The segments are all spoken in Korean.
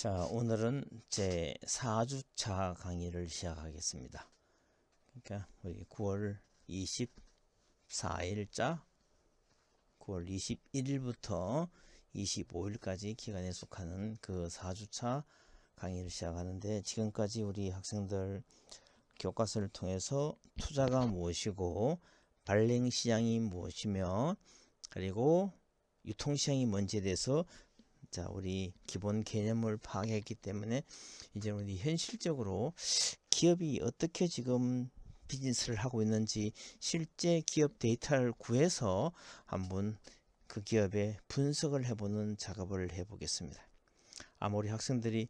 자, 오늘은 제 4주차 강의를 시작하겠습니다. 그러니까 우리 9월 24일자 9월 21일부터 25일까지 기간에 속하는 그 4주차 강의를 시작하는데 지금까지 우리 학생들 교과서를 통해서 투자가 무엇이고 발행 시장이 무엇이며 그리고 유통시장이 뭔지에 대해서 자 우리 기본 개념을 파악했기 때문에 이제 우리 현실적으로 기업이 어떻게 지금 비즈니스를 하고 있는지 실제 기업 데이터를 구해서 한번 그 기업의 분석을 해보는 작업을 해보겠습니다. 아무리 학생들이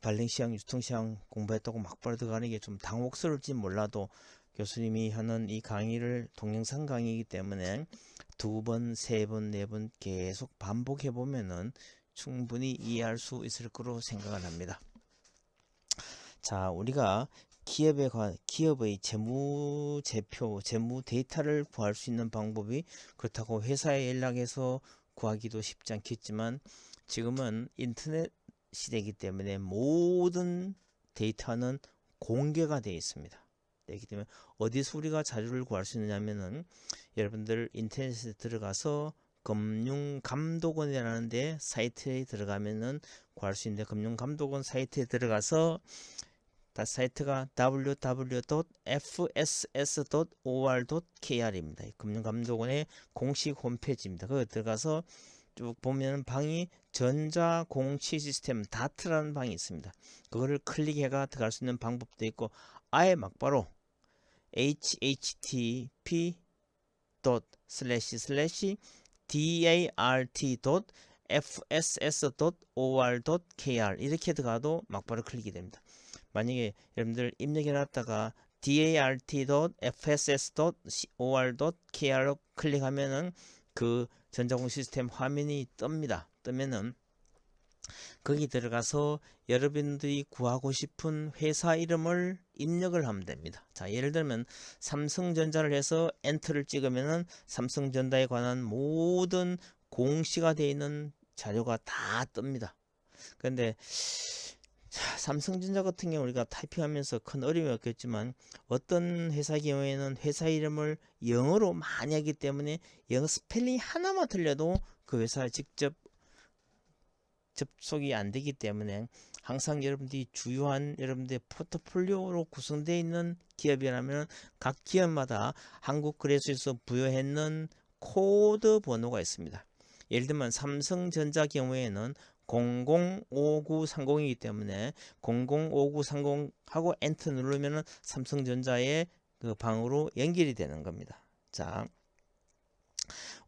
발행시장, 유통시장 공부했다고 막바로 들어가는 게 좀 당혹스러울지 몰라도 교수님이 하는 이 강의를 동영상 강의이기 때문에 두 번, 세 번, 네 번 계속 반복해 보면은 충분히 이해할 수 있을 거로 생각을 합니다. 자, 우리가 기업에 관 기업의 재무 제표, 재무 데이터를 구할 수 있는 방법이 그렇다고 회사에 연락해서 구하기도 쉽지 않겠지만 지금은 인터넷 시대이기 때문에 모든 데이터는 공개가 되어 있습니다. 되기 때문에 어디서 우리가 자료를 구할 수 있느냐면은 여러분들 인터넷에 들어가서 금융감독원이라는 데 사이트에 들어가면은 구할 수 있는데 금융감독원 사이트에 들어가서 다 사이트가 www.fss.or.kr입니다. 금융감독원의 공식 홈페이지입니다. 거기 들어가서 쭉 보면 방이 전자공시 시스템 다트라는 방이 있습니다. 그거를 클릭해가 들어갈 수 있는 방법도 있고 아예 막바로 http dart.fss.or.kr 이렇게 들어가도 막바로 클릭이 됩니다. 만약에 여러분들 입력해 놨다가 dart.fss.or.kr로 클릭하면은 그 전자공 시스템 화면이 뜹니다. 뜨면은 거기 들어가서 여러분들이 구하고 싶은 회사 이름을 입력을 하면 됩니다. 자, 예를 들면 삼성전자를 해서 엔터를 찍으면은 삼성전자에 관한 모든 공시가 되어 있는 자료가 다 뜹니다. 그런데 자, 삼성전자 같은 경우 우리가 타이핑하면서 큰 어려움이 없겠지만 어떤 회사 경우에는 회사 이름을 영어로 많이 하기 때문에 영어 스펠링 하나만 틀려도 그 회사에 직접 접속이 안 되기 때문에 항상 여러분들이 주요한 여러분들의 포트폴리오로 구성되어 있는 기업이라면 각 기업마다 한국거래소에서 부여했는 코드 번호가 있습니다. 예를 들면 삼성전자 경우에는 005930이기 때문에 005930하고 엔터 누르면은 삼성전자의 그 방으로 연결이 되는 겁니다. 자,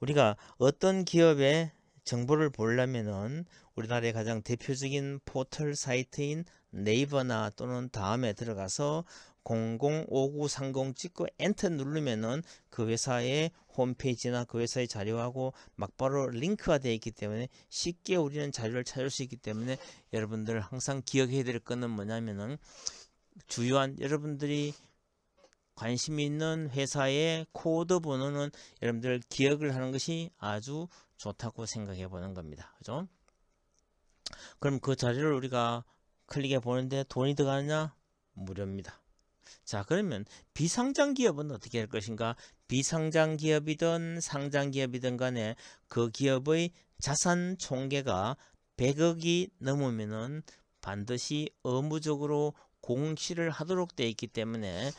우리가 어떤 기업의 정보를 보려면은 우리나라의 가장 대표적인 포털 사이트인 네이버나 또는 다음에 들어가서 005930 찍고 엔터 누르면은 그 회사의 홈페이지나 그 회사의 자료하고 막바로 링크가 되어 있기 때문에 쉽게 우리는 자료를 찾을 수 있기 때문에 여러분들 항상 기억해야 될 것은 뭐냐면은 주요한 여러분들이 관심 있는 회사의 코드 번호는 여러분들 기억을 하는 것이 아주 좋다고 생각해 보는 겁니다. 그죠? 그럼 그 자료를 우리가 클릭해 보는데 돈이 들어가느냐? 무료입니다. 자, 그러면 비상장 기업은 어떻게 할 것인가? 비상장 기업이든 상장 기업이든 간에 그 기업의 자산 총계가 100억이 넘으면은 반드시 의무적으로 공시를 하도록 되어 있기 때문에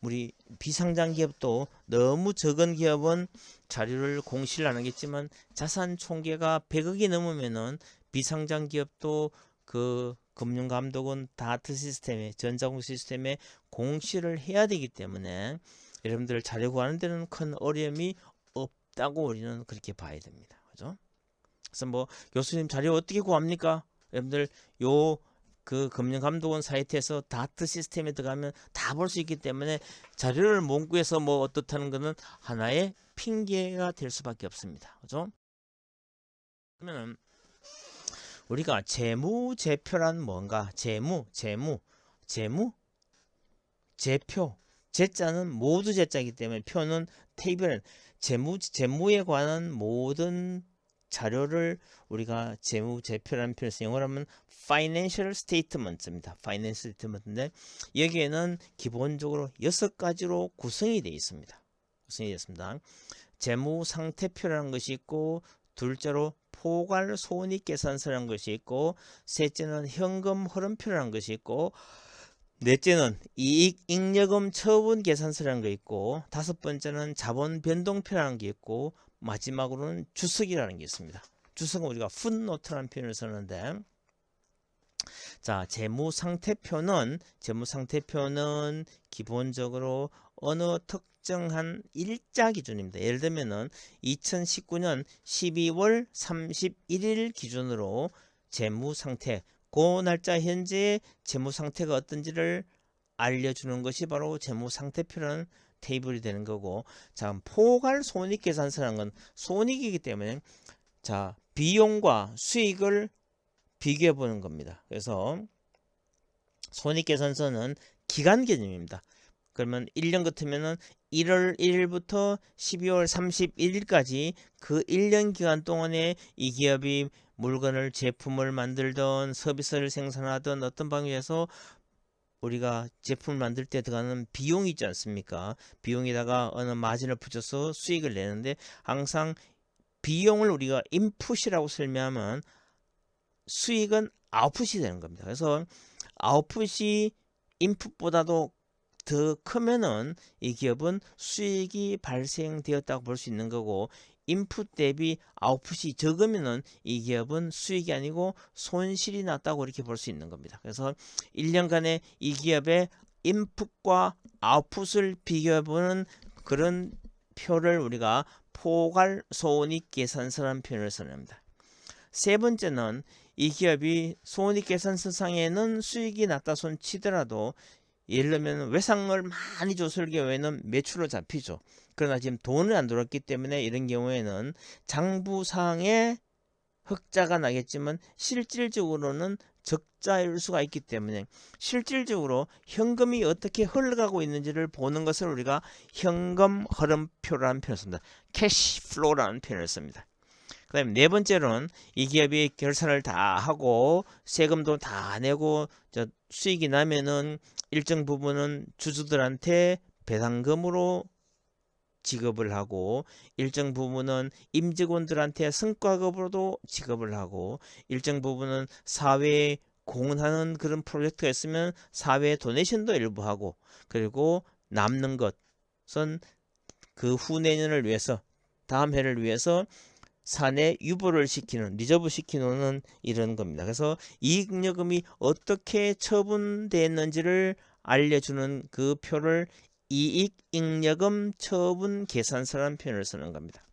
우리 비상장 기업도 너무 적은 기업은 자료를 공시를 안 하겠지만 자산 총계가 100억이 넘으면은 비상장 기업도 그 금융감독은 다트 시스템에 전자공 시스템에 공시를 해야 되기 때문에 여러분들 자료 구하는 데는 큰 어려움이 없다고 우리는 그렇게 봐야 됩니다. 그죠? 그래서 뭐 교수님 자료 어떻게 구합니까? 여러분들 요 그 금융감독원 사이트에서 다트 시스템에 들어가면 다 볼 수 있기 때문에 자료를 못 구해서 뭐 어떻다는 것은 하나의 핑계가 될 수밖에 없습니다. 그죠? 그러면은 우리가 재무제표란 뭔가? 재무, 재무, 재무, 제표. 제자는 모두 제자이기 때문에 표는 테이블, 재무, 재무에 관한 모든 자료를 우리가 재무 제표라는 표현에서 영어로 하면 financial statement입니다. financial statement인데 여기에는 기본적으로 여섯 가지로 구성이 되어 있습니다. 구성이 되어 있습니다. 재무 상태표라는 것이 있고 둘째로 포괄 손익 계산서라는 것이 있고 셋째는 현금 흐름표라는 것이 있고 넷째는 이익 잉여금 처분 계산서라는 게 있고 다섯 번째는 자본 변동표라는 게 있고 마지막으로는 주석이라는 게 있습니다. 주석은 우리가 풋노트라는 표현을 쓰는데 자 재무 상태표는 재무 상태표는 기본적으로 어느 특정한 일자 기준입니다. 예를 들면은 2019년 12월 31일 기준으로 재무 상태 그 날짜 현재의 재무 상태가 어떤지를 알려주는 것이 바로 재무 상태표라는 테이블이 되는 거고 자 포괄 손익 계산서라는 건 손익이기 때문에 자 비용과 수익을 비교해 보는 겁니다. 그래서 손익 계산서는 기간 개념입니다. 그러면 1년 같으면은 1월 1일부터 12월 31일까지 그 1년 기간 동안에 이 기업이 물건을 제품을 만들던 서비스를 생산하던 어떤 방식에서 우리가 제품을 만들 때 들어가는 비용이 있지 않습니까? 비용에다가 어느 마진을 붙여서 수익을 내는데 항상 비용을 우리가 인풋이라고 설명하면 수익은 아웃풋이 되는 겁니다. 그래서 아웃풋이 인풋보다도 더 크면은 이 기업은 수익이 발생되었다고 볼 수 있는 거고 인풋 대비 아웃풋이 적으면은 이 기업은 수익이 아니고 손실이 났다고 이렇게 볼 수 있는 겁니다. 그래서 1년간의 이 기업의 인풋과 아웃풋을 비교해 보는 그런 표를 우리가 포괄 손익 계산서라는 표현을 쓰는겁니다. 세 번째는 이 기업이 손익 계산서상에는 수익이 났다 손 치더라도 예를 들면 외상을 많이 줬을 경우에는 매출로 잡히죠. 그러나 지금 돈을 안 들었기 때문에 이런 경우에는 장부상에 흑자가 나겠지만 실질적으로는 적자일 수가 있기 때문에 실질적으로 현금이 어떻게 흘러가고 있는지를 보는 것을 우리가 현금 흐름표라는 표현을 씁니다. 캐시 플로우라는 표현을 씁니다. 그 다음에 네 번째로는 이 기업이 결산을 다 하고 세금도 다 내고 수익이 나면은 일정 부분은 주주들한테 배당금으로 지급을 하고 일정 부분은 임직원들한테 성과급으로도 지급을 하고 일정 부분은 사회에 공헌하는 그런 프로젝트가 있으면 사회 도네이션도 일부 하고 그리고 남는 것은 그 후 내년을 위해서 다음 해를 위해서 산에 유보를 시키는 리저브 시키는 이런 겁니다. 그래서 이익여금이 어떻게 처분됐는지를 알려주는 그 표를 이익잉여금 처분 계산서라는 표현을 쓰는 겁니다.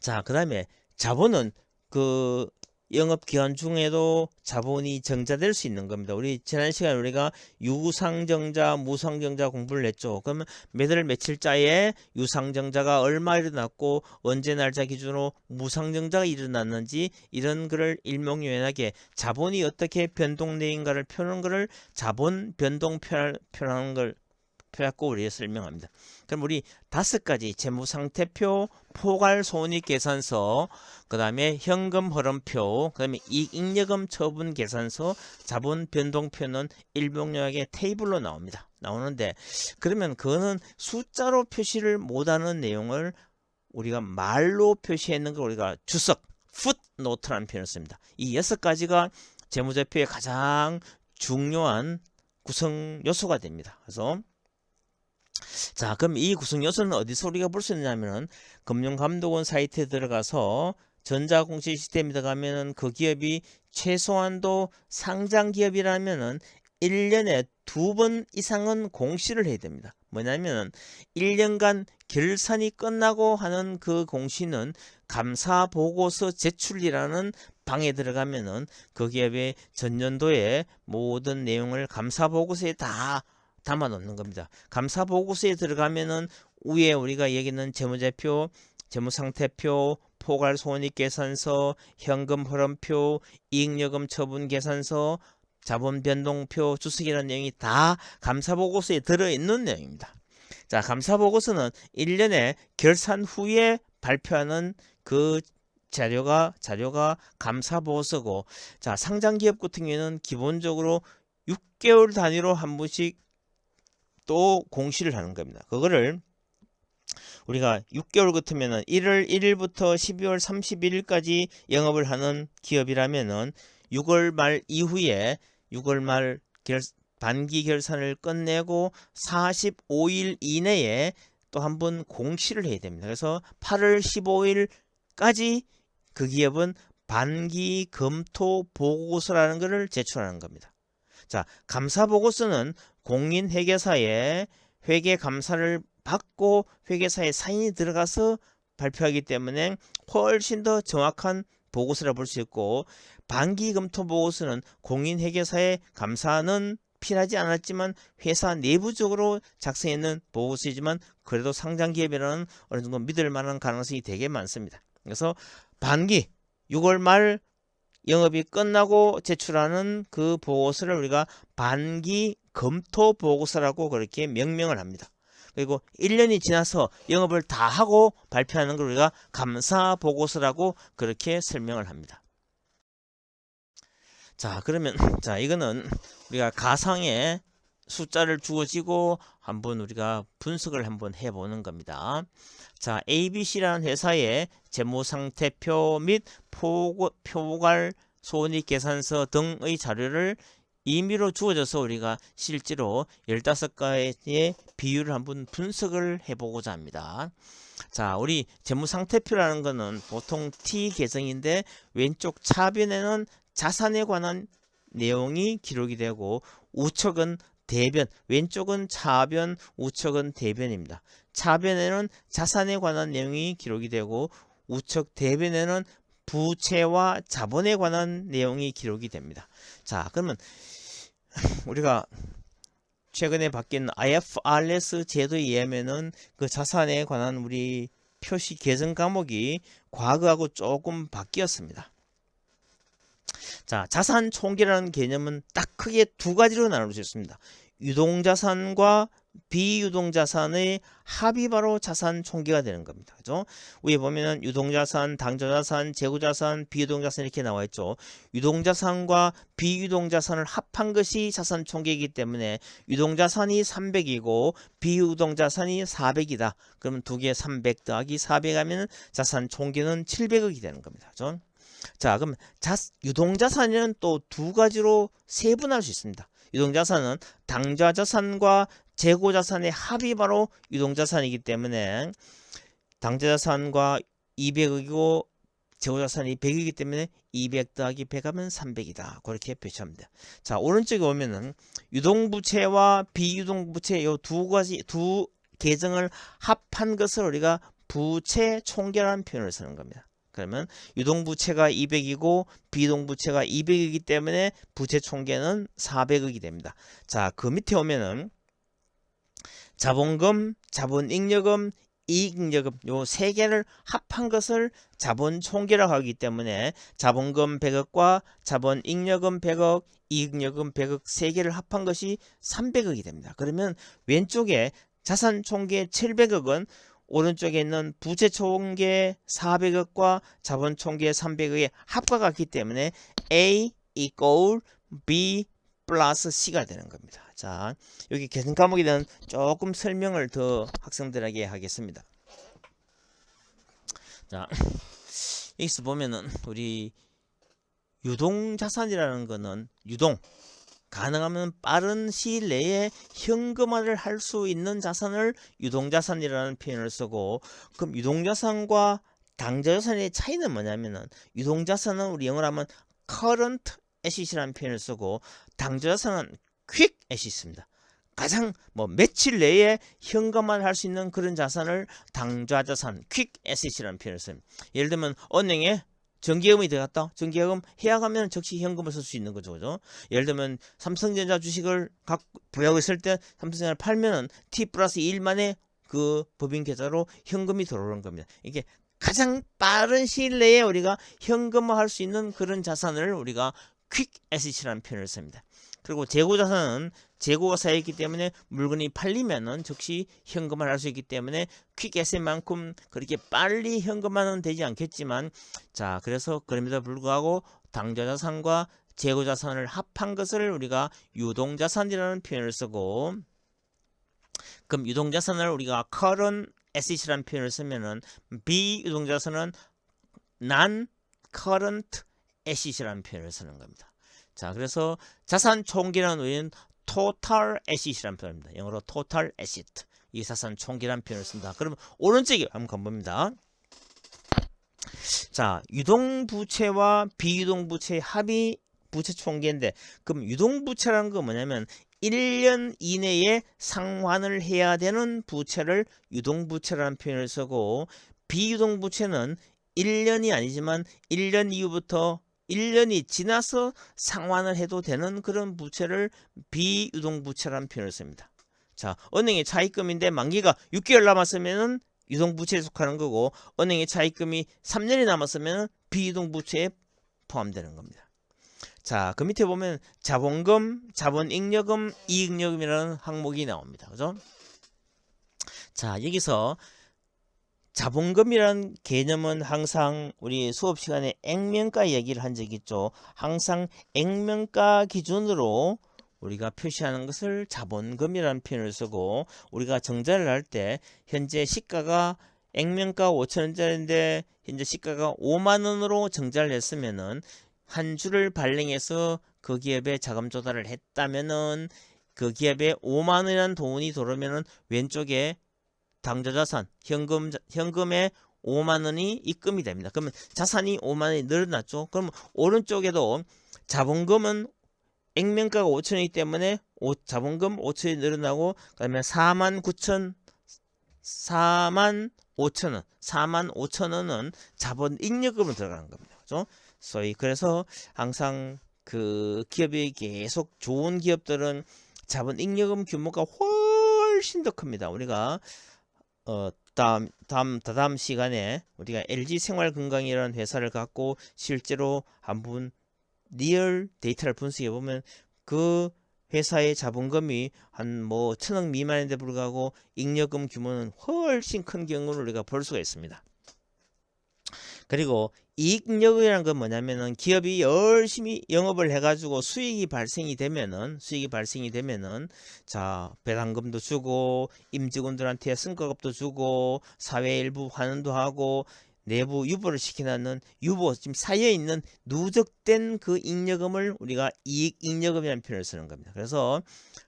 자, 그 다음에 자본은 그 영업 기간 중에도 자본이 정자될 수 있는 겁니다. 우리 지난 시간에 우리가 유상정자, 무상정자 공부를 했죠. 그러면 매달 며칠자에 유상정자가 얼마 일어났고 언제 날짜 기준으로 무상정자가 일어났는지 이런 글을 일목요연하게 자본이 어떻게 변동되인가를 표현하는 것을 자본 변동표라는 걸 표했고 우리가 설명합니다. 그럼 우리 다섯 가지 재무 상태표, 포괄 손익 계산서, 그 다음에 현금 흐름표, 그 다음에 이익여금 처분 계산서, 자본 변동표는 일목요하게 테이블로 나옵니다. 나오는데 그러면 그거는 숫자로 표시를 못하는 내용을 우리가 말로 표시했는 걸 우리가 주석, 풋노트라는 표현을 씁니다. 이 여섯 가지가 재무제표의 가장 중요한 구성 요소가 됩니다. 그래서 자, 그럼 이 구성 요소는 어디서 우리가 볼 수 있냐면은 금융감독원 사이트에 들어가서 전자공시 시스템에 들어가면은 그 기업이 최소한도 상장 기업이라면은 1년에 두 번 이상은 공시를 해야 됩니다. 뭐냐면 1년간 결산이 끝나고 하는 그 공시는 감사 보고서 제출이라는 방에 들어가면은 그 기업의 전년도의 모든 내용을 감사 보고서에 다 담아 놓는 겁니다. 감사 보고서에 들어가면은 위에 우리가 얘기하는 재무제표, 재무상태표, 포괄 손익 계산서, 현금 흐름표, 이익여금 처분 계산서, 자본 변동표, 주석이라는 내용이 다 감사 보고서에 들어 있는 내용입니다. 자, 감사 보고서는 1년에 결산 후에 발표하는 그 자료가 자료가 감사 보고서고 자 상장 기업 같은 경우에는 기본적으로 6개월 단위로 한 번씩 또 공시를 하는 겁니다. 그거를 우리가 6개월 같으면은 1월 1일부터 12월 31일까지 영업을 하는 기업이라면은 6월 말 이후에 6월 말 결, 반기 결산을 끝내고 45일 이내에 또 한 번 공시를 해야 됩니다. 그래서 8월 15일까지 그 기업은 반기 검토 보고서라는 것을 제출하는 겁니다. 자, 감사 보고서는 공인 회계사에 회계 감사를 받고 회계사에 사인이 들어가서 발표하기 때문에 훨씬 더 정확한 보고서라 볼 수 있고 반기 검토 보고서는 공인 회계사의 감사는 필요하지 않았지만 회사 내부적으로 작성했는 보고서이지만 그래도 상장 기업이라는 어느 정도 믿을 만한 가능성이 되게 많습니다. 그래서 반기 6월 말 영업이 끝나고 제출하는 그 보고서를 우리가 반기 검토 보고서라고 그렇게 명명을 합니다. 그리고 1년이 지나서 영업을 다 하고 발표하는 걸 우리가 감사 보고서라고 그렇게 설명을 합니다. 자, 그러면 자, 이거는 우리가 가상의 숫자를 주어지고 한번 우리가 분석을 한번 해 보는 겁니다. 자, ABC라는 회사의 재무상태표 및 포고, 표갈 손익 계산서 등의 자료를 임의로 주어져서 우리가 실제로 15가지의 비율을 한번 분석을 해보고자 합니다. 자, 우리 재무상태표라는 것은 보통 T 계정인데 왼쪽 차변에는 자산에 관한 내용이 기록이 되고 우측은 대변, 왼쪽은 차변, 우측은 대변입니다. 차변에는 자산에 관한 내용이 기록이 되고 우측 대변에는 부채와 자본에 관한 내용이 기록이 됩니다. 자, 그러면 우리가 최근에 바뀐 IFRS 제도에 의하면은 그 자산에 관한 우리 표시 계정 과목이 과거하고 조금 바뀌었습니다. 자, 자산 총계라는 개념은 딱 크게 두 가지로 나눌 수 있습니다. 유동자산과 비유동자산의 합이 바로 자산 총계가 되는 겁니다. 그죠? 위에 보면은 유동자산, 당좌자산, 재고자산, 비유동자산 이렇게 나와 있죠. 유동자산과 비유동자산을 합한 것이 자산 총계이기 때문에 유동자산이 300이고 비유동자산이 400이다. 그러면 두 개 300 더하기 400 하면 자산 총계는 700억이 되는 겁니다. 그죠? 자, 그럼 자, 유동자산은 또 두 가지로 세분할 수 있습니다. 유동자산은 당좌자산과 재고자산의 합이 바로 유동자산이기 때문에 당좌자산과 200억이고 재고자산이 100이기 때문에 200 더하기 100 하면 300이다. 그렇게 표시합니다. 자, 오른쪽에 오면은 유동부채와 비유동부채 요두 가지 두 계정을 합한 것을 우리가 부채 총계라는 표현을 쓰는 겁니다. 그러면 유동부채가 200이고 비동부채가 200이기 때문에 부채 총계는 400억이 됩니다. 자, 그 밑에 오면은 자본금, 자본잉여금, 이익잉여금 요 세 개를 합한 것을 자본총계라고 하기 때문에 자본금 100억과 자본잉여금 100억, 이익잉여금 100억 세 개를 합한 것이 300억이 됩니다. 그러면 왼쪽에 자산총계 700억은 오른쪽에 있는 부채 총계 400억과 자본 총계 300억의 합과 같기 때문에 A equal B 플러스 C가 되는 겁니다. 자, 여기 계산 과목에 대한 조금 설명을 더 학생들에게 하겠습니다. 자, 여기서 보면은 우리 유동 자산이라는 거는 유동 가능하면 빠른 시일 내에 현금화를 할 수 있는 자산을 유동자산이라는 표현을 쓰고 그럼 유동자산과 당좌자산의 차이는 뭐냐면은 유동자산은 우리 영어로 하면 current asset이라는 표현을 쓰고 당좌자산은 quick asset입니다. 가장 뭐 며칠 내에 현금화를 할 수 있는 그런 자산을 당좌자산 quick asset이라는 표현을 씁니다. 예를 들면 은행에 정기예금이 들어갔다. 정기예금 해약하면 즉시 현금을 쓸 수 있는 거죠. 그죠? 예를 들면 삼성전자 주식을 각 부여하고 있을 때 삼성전자를 팔면은 T 플러스 1 만에 그 법인 계좌로 현금이 들어오는 겁니다. 이게 가장 빠른 시일 내에 우리가 현금화할 수 있는 그런 자산을 우리가 퀵 에셋이라는 표현을 씁니다. 그리고 재고 자산은 재고가 쌓여있기 때문에 물건이 팔리면은 즉시 현금화를 할 수 있기 때문에 퀵에셋만큼 그렇게 빨리 현금화는 되지 않겠지만 자 그래서 그럼에도 불구하고 당좌자산과 재고자산을 합한 것을 우리가 유동자산이라는 표현을 쓰고 그럼 유동자산을 우리가 current asset이라는 표현을 쓰면은 비유동자산은 non current asset이라는 표현을 쓰는 겁니다. 자, 그래서 자산 총계라는 우리는 total asset이라는 표현입니다. 영어로 total asset. 이 자산 총계라는 표현을 씁니다. 그러면 오른쪽에 한번 가봅니다. 자, 유동부채와 비유동부채의 합이 부채 총계인데 그럼 유동부채라는 건 뭐냐면 1년 이내에 상환을 해야 되는 부채를 유동부채라는 표현을 쓰고 비유동부채는 1년이 아니지만 1년 이후부터 1년이 지나서 상환을 해도 되는 그런 부채를 비유동부채라는 표현을 씁니다. 자, 은행의 차입금인데 만기가 6개월 남았으면은 유동부채에 속하는 거고 은행의 차입금이 3년이 남았으면 비유동부채에 포함되는 겁니다. 자, 그 밑에 보면 자본금, 자본잉여금, 이익여금이라는 항목이 나옵니다. 그죠? 자, 여기서 자본금이라는 개념은 항상 우리 수업 시간에 액면가 얘기를 한 적이 있죠. 항상 액면가 기준으로 우리가 표시하는 것을 자본금이라는 표현을 쓰고 우리가 정자를 할 때 현재 시가가 액면가 5천원짜리인데 현재 시가가 5만원으로 정자를 했으면은 한 주를 발행해서 그 기업에 자금 조달을 했다면은 그 기업에 5만 원이라는 돈이 들어오면은 왼쪽에 당좌자산 현금 현금에 5만 원이 입금이 됩니다. 그러면 자산이 5만 원이 늘어났죠. 그럼 오른쪽에도 자본금은 액면가가 5천 원이기 때문에 오, 자본금 5천 원이 늘어나고 그다음에 4만 9천 4만 5천 원, 4만 5천 원은 자본 잉여금으로 들어가는 겁니다. 그죠? 소위 그래서 항상 그 기업이 계속 좋은 기업들은 자본 잉여금 규모가 훨씬 더 큽니다. 우리가 어 다음 다음 다다음 시간에 우리가 LG 생활건강이라는 회사를 갖고 실제로 한번 리얼 데이터를 분석해 보면 그 회사의 자본금이 한 뭐 천억 미만인데 불구하고 잉여금 규모는 훨씬 큰 경우를 우리가 볼 수가 있습니다. 그리고 이익잉여금이라는 건 뭐냐면은 기업이 열심히 영업을 해가지고 수익이 발생이 되면은 수익이 발생이 되면은 자 배당금도 주고 임직원들한테 승가급도 주고 사회 일부 환원도 하고 내부 유보를 시켜놨는 유보 지금 쌓여 있는 누적된 그 잉여금을 우리가 이익 잉여금이라는 표현을 쓰는 겁니다. 그래서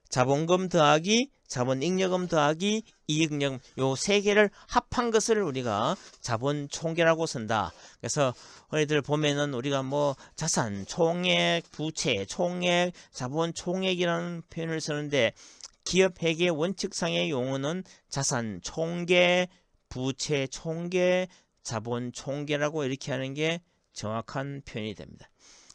자본금 더하기 자본잉여금 더하기 이익잉여금 요 세 개를 합한 것을 우리가 자본 총계라고 쓴다. 그래서 우리들 보면은 우리가 뭐 자산 총액, 부채 총액, 자본 총액이라는 표현을 쓰는데 기업 회계 원칙상의 용어는 자산 총계, 부채 총계, 자본 총계라고 이렇게 하는 게 정확한 표현이 됩니다.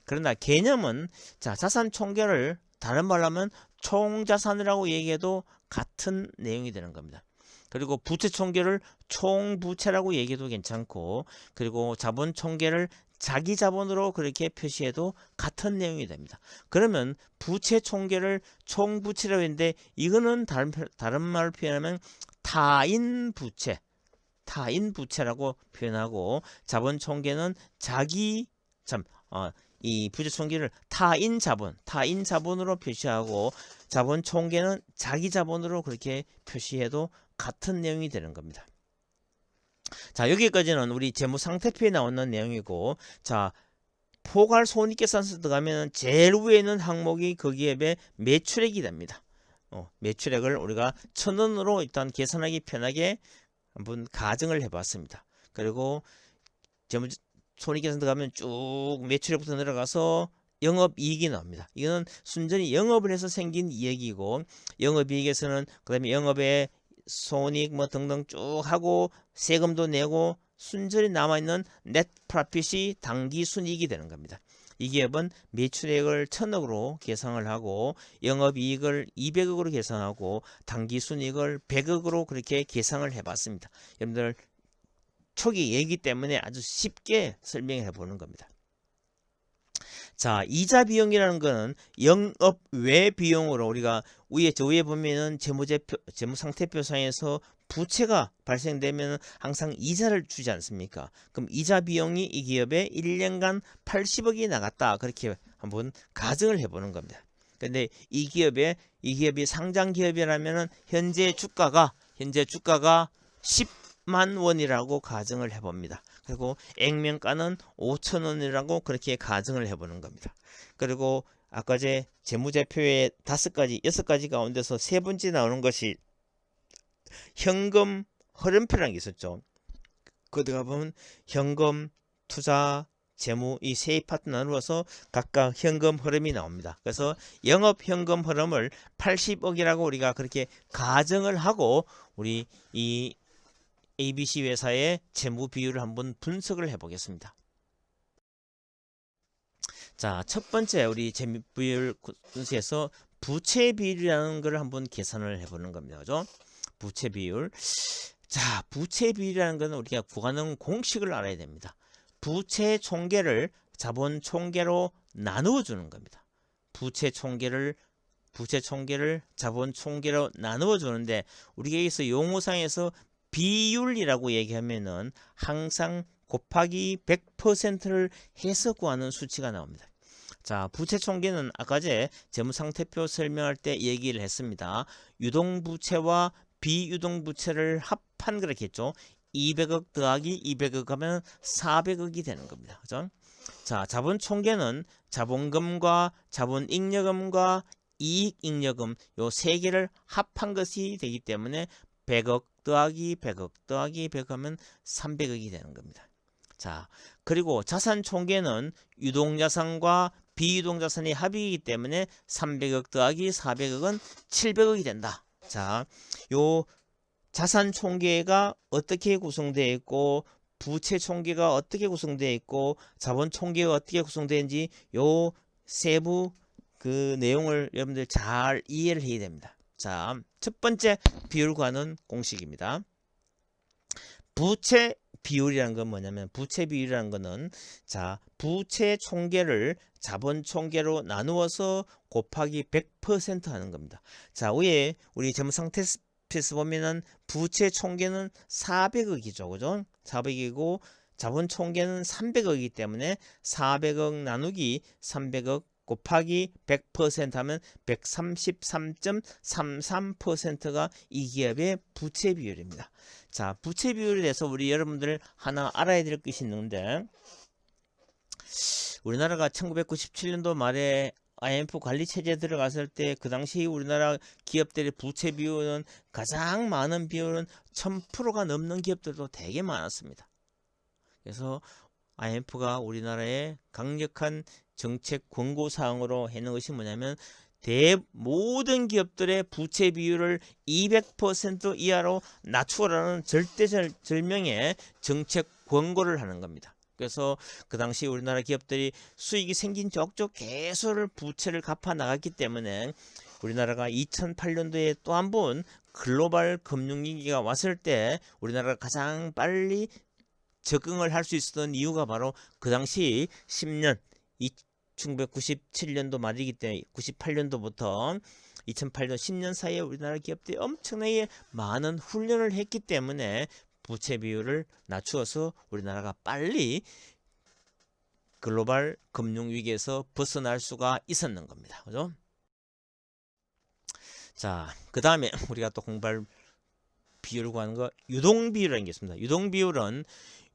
그러나 개념은 자 자산 총계를 다른 말로 하면 총자산이라고 얘기해도 같은 내용이 되는 겁니다. 그리고 부채 총계를 총부채라고 얘기해도 괜찮고 그리고 자본 총계를 자기 자본으로 그렇게 표시해도 같은 내용이 됩니다. 그러면 부채 총계를 총부채라고 했는데 이거는 다른 다른 말로 표현하면 타인 부채 타인 부채라고 표현하고 자본 총계는 자기 참 어, 이 부채 총계를 타인 자본, 타인 자본으로 표시하고 자본 총계는 자기 자본으로 그렇게 표시해도 같은 내용이 되는 겁니다. 자, 여기까지는 우리 재무 상태표에 나오는 내용이고 자, 포괄 손익계산서 들어가면 제일 위에 있는 항목이 그 기업의 매출액이 됩니다. 어, 매출액을 우리가 천 원으로 일단 계산하기 편하게 한번 가정을 해봤습니다. 그리고 재무 손익계산 들어가면 쭉 매출액부터 내려가서 영업이익이 나옵니다. 이거는 순전히 영업을 해서 생긴 이익이고 영업이익에서는 그 다음에 영업의 손익 뭐 등등 쭉 하고 세금도 내고 순전히 남아있는 넷 프라핏이 당기 순이익이 되는 겁니다. 이 기업은 매출액을 천억으로 계산을 하고 영업이익을 200억으로 계산하고 당기순이익을 100억으로 그렇게 계산을 해봤습니다. 여러분들 초기 얘기 때문에 아주 쉽게 설명해 보는 겁니다. 자, 이자 비용이라는 거는 영업 외 비용으로 우리가 위에 저 위에 보면은 재무제표 재무 상태표상에서 부채가 발생되면 항상 이자를 주지 않습니까? 그럼 이자 비용이 이 기업에 1년간 80억이 나갔다. 그렇게 한번 가정을 해 보는 겁니다. 근데 이 기업에 이 기업이 상장 기업이라면은 현재 주가가 현재 주가가 10 만 원이라고 가정을 해 봅니다. 그리고 액면가는 5천 원이라고 그렇게 가정을 해 보는 겁니다. 그리고 아까 제 재무제표에 다섯 가지, 여섯 가지 가운데서 세 번째 나오는 것이 현금 흐름표라는 게 있었죠. 거기가 보면 현금, 투자, 재무 이 세 파트 나누어서 각각 현금 흐름이 나옵니다. 그래서 영업 현금 흐름을 80억이라고 우리가 그렇게 가정을 하고 우리 이 ABC 회사의 재무 비율을 한번 분석을 해 보겠습니다. 자, 첫 번째 우리 재무 비율 분석에서 부채 비율이라는 걸 한번 계산을 해 보는 겁니다. 그죠? 부채 비율. 자, 부채 비율이라는 것은 우리가 구하는 공식을 알아야 됩니다. 부채 총계를 자본 총계로 나누어 주는 겁니다. 부채 총계를 부채 총계를 자본 총계로 나누어 주는데 우리가 여기서 용어상에서 비율이라고 얘기하면은 항상 곱하기 100%를 해서 구하는 수치가 나옵니다. 자, 부채 총계는 아까 제 재무상태표 설명할 때 얘기를 했습니다. 유동부채와 비유동부채를 합한 그렇게 했죠. 200억 더하기 200억 하면 400억이 되는 겁니다. 그죠? 자, 자본 총계는 자본금과 자본잉여금과 이익잉여금 요 세 개를 합한 것이 되기 때문에 100억 더하기 100억 더하기 100 하면 300억이 되는 겁니다. 자, 그리고 자산 총계는 유동자산과 비유동자산이 합이기 때문에 300억 더하기 400억은 700억이 된다. 자, 요 자산 총계가 어떻게 구성되어 있고 부채 총계가 어떻게 구성되어 있고 자본 총계가 어떻게 구성되는지 요 세부 그 내용을 여러분들 잘 이해를 해야 됩니다. 자, 첫 번째 비율 구하는 공식입니다. 부채 비율이라는 건 뭐냐면 부채 비율이라는 거는 자, 부채 총계를 자본 총계로 나누어서 곱하기 100% 하는 겁니다. 자, 위에 우리 재무상태 스페이스 보면은 부채 총계는 400억이죠. 그죠? 400이고 자본 총계는 300억이기 때문에 400억 나누기 300억 곱하기 100% 하면 133.33%가 이 기업의 부채 비율입니다. 자, 부채 비율에 대해서 우리 여러분들 하나 알아야 될 것이 있는데 우리나라가 1997년도 말에 IMF 관리 체제에 들어갔을 때 그 당시 우리나라 기업들의 부채 비율은 가장 많은 비율은 1000%가 넘는 기업들도 되게 많았습니다. 그래서 IMF가 우리나라에 강력한 정책 권고 사항으로 해놓은 것이 뭐냐면 대 모든 기업들의 부채 비율을 200% 이하로 낮추라는 절대절명의 정책 권고를 하는 겁니다. 그래서 그 당시 우리나라 기업들이 수익이 생긴 족족 계속 부채를 갚아 나갔기 때문에 우리나라가 2008년도에 또 한 번 글로벌 금융위기가 왔을 때 우리나라가 가장 빨리 적응을 할 수 있었던 이유가 바로 그 당시 10년 1997년도 말이기 때문에 98년도부터 2008년 10년 사이에 우리나라 기업들이 엄청나게 많은 훈련을 했기 때문에 부채 비율을 낮추어서 우리나라가 빨리 글로벌 금융 위기에서 벗어날 수가 있었는 겁니다. 그죠? 자, 그 다음에 우리가 또 공부할 비율 구하는 거 유동 비율이라는 게 있습니다. 유동 비율은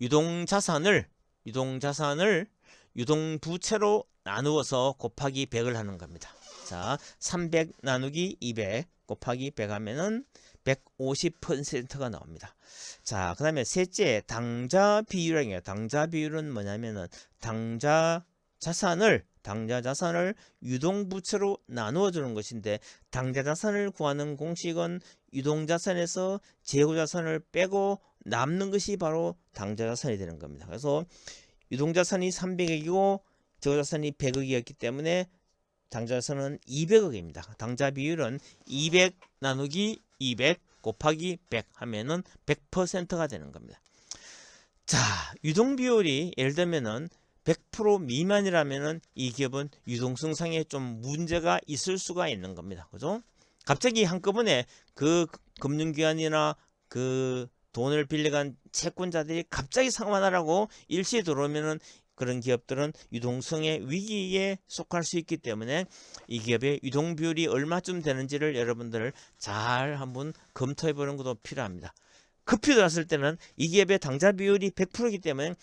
유동 자산을 유동 자산을 유동 부채로 나누어서 곱하기 100을 하는 겁니다. 자, 300 나누기 200 곱하기 100 하면은 150%가 나옵니다. 자, 그 다음에 셋째, 당자 비율이라는 게 당자 비율은 뭐냐면은 당자 자산을 당자 자산을 유동 부채로 나누어 주는 것인데 당자 자산을 구하는 공식은 유동 자산에서 재고 자산을 빼고 남는 것이 바로 당자 자산이 되는 겁니다. 그래서 유동 자산이 300억이고 재고 자산이 100억이었기 때문에 자산은 200억입니다. 당자 비율은 200 나누기 200 곱하기 100 하면은 100%가 되는 겁니다. 자, 유동 비율이 예를 들면은 100% 미만이라면은 이 기업은 유동성상에 좀 문제가 있을 수가 있는 겁니다. 그죠? 갑자기 한꺼번에 그 금융기관이나 그 돈을 빌려간 채권자들이 갑자기 상환하라고 일시에 들어오면은 그런 기업들은 유동성의 위기에 속할 수 있기 때문에 이 기업의 유동 비율이 얼마쯤 되는지를 여러분들 잘 한번 검토해 보는 것도 필요합니다. 급히 들었을 때는 이 기업의 당좌 비율이 100%이기 때문에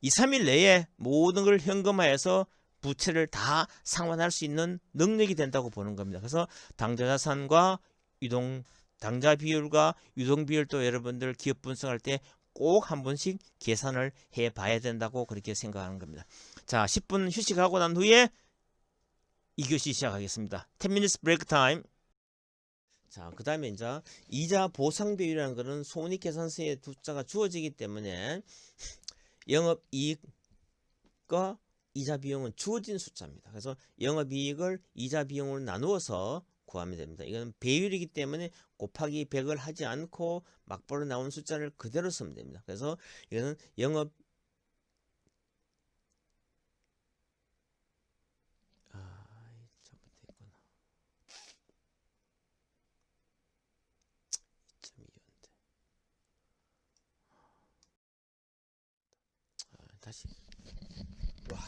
2, 3일 내에 모든 걸 현금화해서 부채를 다 상환할 수 있는 능력이 된다고 보는 겁니다. 그래서 당좌 자산과 유동 당좌 비율과 유동 비율도 여러분들 기업 분석할 때 꼭 한 번씩 계산을 해 봐야 된다고 그렇게 생각하는 겁니다. 자, 10분 휴식하고 난 후에 2교시 시작하겠습니다. 10 minutes break time. 자, 그 다음에 이제 이자 보상 비율이라는 것은 손익 계산서에 숫자가 주어지기 때문에 영업 이익과 이자 비용은 주어진 숫자입니다. 그래서 영업 이익을 이자 비용으로 나누어서 구하면 됩니다. 이건 배율이기 때문에 곱하기 100을 하지 않고 막바로 나온 숫자를 그대로 쓰면 됩니다. 그래서 이거는 영업 아, 잘못됐구나. 2.2였는데. 아, 다시. 와,